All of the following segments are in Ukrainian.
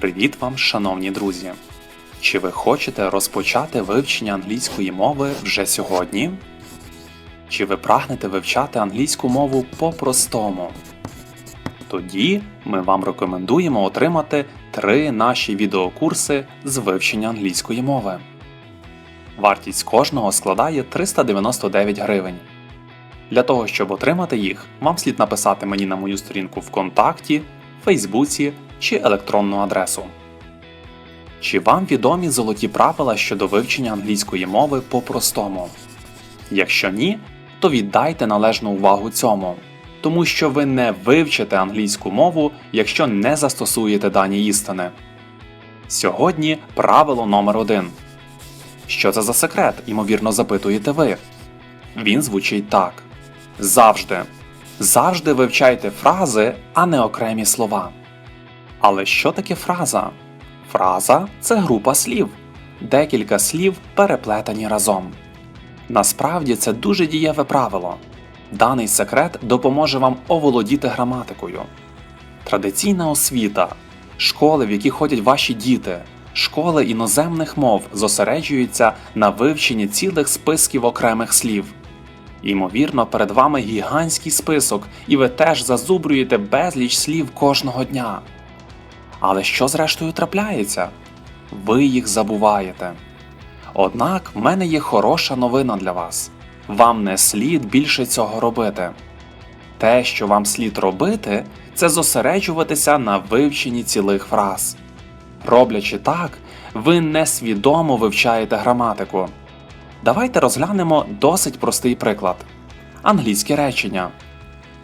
Привіт вам, шановні друзі! Чи ви хочете розпочати вивчення англійської мови вже сьогодні? Чи ви прагнете вивчати англійську мову по-простому? Тоді ми вам рекомендуємо отримати три наші відеокурси з вивчення англійської мови. Вартість кожного складає 399 гривень. Для того, щоб отримати їх, вам слід написати мені на мою сторінку ВКонтакті, Фейсбуці чи електронну адресу. Чи вам відомі золоті правила щодо вивчення англійської мови по-простому? Якщо ні, то віддайте належну увагу цьому, тому що ви не вивчите англійську мову, якщо не застосуєте дані істини. Сьогодні правило номер 1 Що це за секрет, ймовірно, запитуєте ви. Він звучить так: завжди. Завжди вивчайте фрази, а не окремі слова. Але що таке фраза? Фраза це група слів, декілька слів переплетені разом. Насправді це дуже дієве правило. Даний секрет допоможе вам оволодіти граматикою. Традиційна освіта, школи, в які ходять ваші діти, школи іноземних мов зосереджуються на вивченні цілих списків окремих слів. Ймовірно, перед вами гігантський список, і ви теж зазубрюєте безліч слів кожного дня. Але що зрештою трапляється? Ви їх забуваєте. Однак в мене є хороша новина для вас. Вам не слід більше цього робити. Те, що вам слід робити, це зосереджуватися на вивченні цілих фраз. Роблячи так, ви несвідомо вивчаєте граматику. Давайте розглянемо досить простий приклад. Англійське речення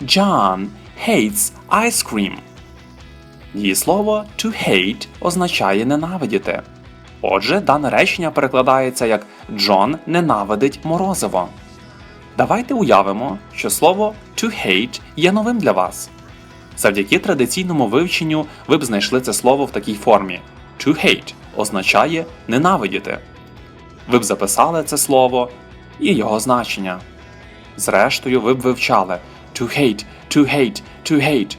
John hates ice cream. Дієслово to hate означає ненавидіти. Отже, дане речення перекладається як Джон ненавидить морозиво. Давайте уявимо, що слово to hate є новим для вас. Завдяки традиційному вивченню ви б знайшли це слово в такій формі. To hate означає ненавидіти. Ви б записали це слово і його значення. Зрештою, ви б вивчали to hate, to hate, to hate.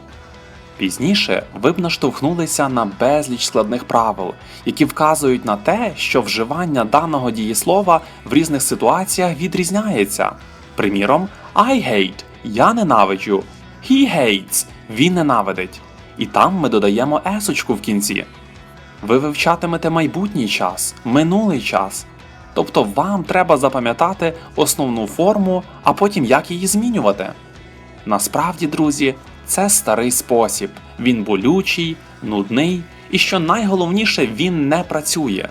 Пізніше ви б наштовхнулися на безліч складних правил, які вказують на те, що вживання даного дієслова в різних ситуаціях відрізняється. Приміром, I hate я ненавиджу, he hates він ненавидить. І там ми додаємо есочку в кінці. Ви вивчатимете майбутній час, минулий час. Тобто вам треба запам'ятати основну форму, а потім як її змінювати. Насправді, друзі, це старий спосіб. Він болючий, нудний і що найголовніше, він не працює,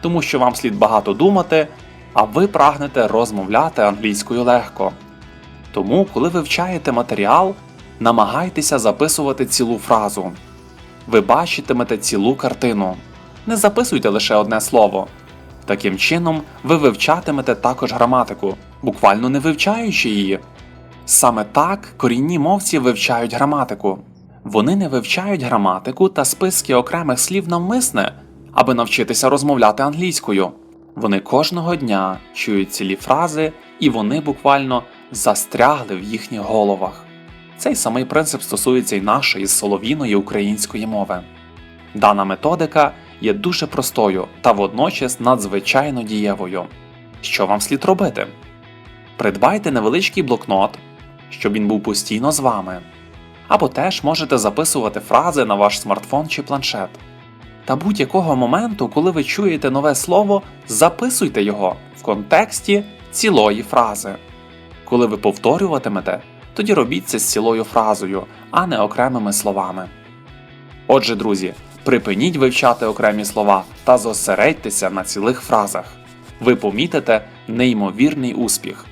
тому що вам слід багато думати, а ви прагнете розмовляти англійською легко. Тому, коли вивчаєте матеріал, намагайтеся записувати цілу фразу. Ви бачитимете цілу картину. Не записуйте лише одне слово. Таким чином, ви вивчатимете також граматику, буквально не вивчаючи її. Саме так корінні мовці вивчають граматику. Вони не вивчають граматику та списки окремих слів навмисне, аби навчитися розмовляти англійською. Вони кожного дня чують цілі фрази, і вони буквально застрягли в їхніх головах. Цей самий принцип стосується й нашої соловіної української мови. Дана методика є дуже простою та водночас надзвичайно дієвою. Що вам слід робити? Придбайте невеличкий блокнот, щоб він був постійно з вами. Або теж можете записувати фрази на ваш смартфон чи планшет. Та будь-якого моменту, коли ви чуєте нове слово, записуйте його в контексті цілої фрази. Коли ви повторюватимете, тоді робіть це з цілою фразою, а не окремими словами. Отже, друзі, припиніть вивчати окремі слова та зосередьтеся на цілих фразах. Ви помітите неймовірний успіх.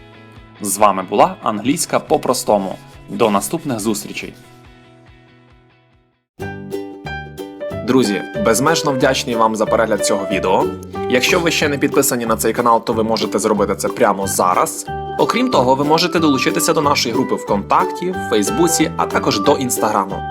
З вами була англійська по-простому. До наступних зустрічей! Друзі, безмежно вдячний вам за перегляд цього відео. Якщо ви ще не підписані на цей канал, то ви можете зробити це прямо зараз. Окрім того, ви можете долучитися до нашої групи ВКонтакті, в Фейсбуці, а також до інстаграму.